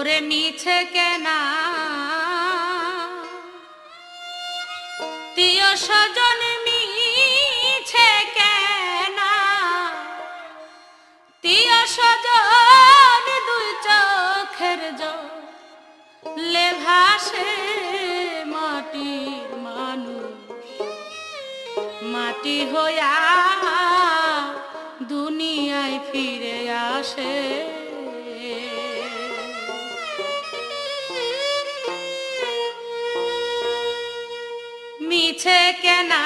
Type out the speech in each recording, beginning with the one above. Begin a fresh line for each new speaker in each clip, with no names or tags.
ওরে নিছে কেনা। তিয় সজন মিছে কেনা। তিয় সজন দুই চোখের জলে ভাসে মাটি মানুষ। মাটি হইয়া দুনিয়ায় ফিরে আসে। দিয়েছে কেনা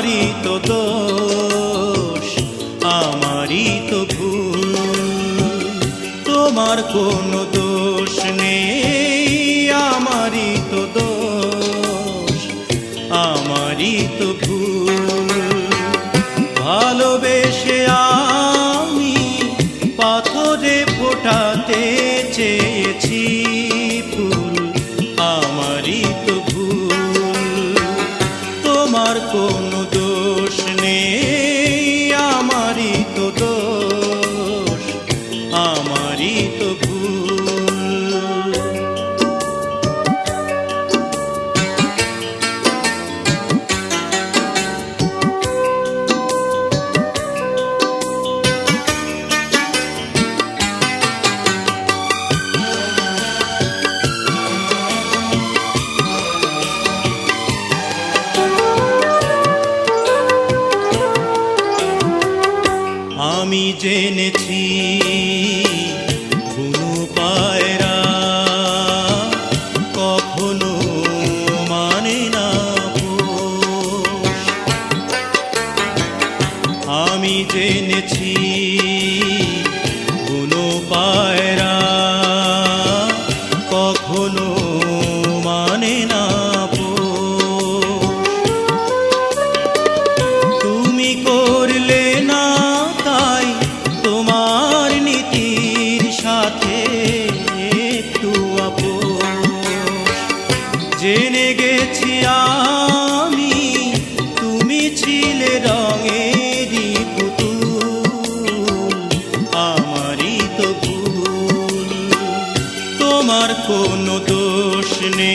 আমারই তো দোষ আমারই তো ভুল। তোমার কোনো দোষ আমি জেনেছি বুনু পায়রা কখনো মানে না আমি জেনেছি বুনু পায়রা একটু আপন। জেনে গেছি আমি তুমি ছিলে রঙেরই আমারই তোমার কোনো দোষ নেই।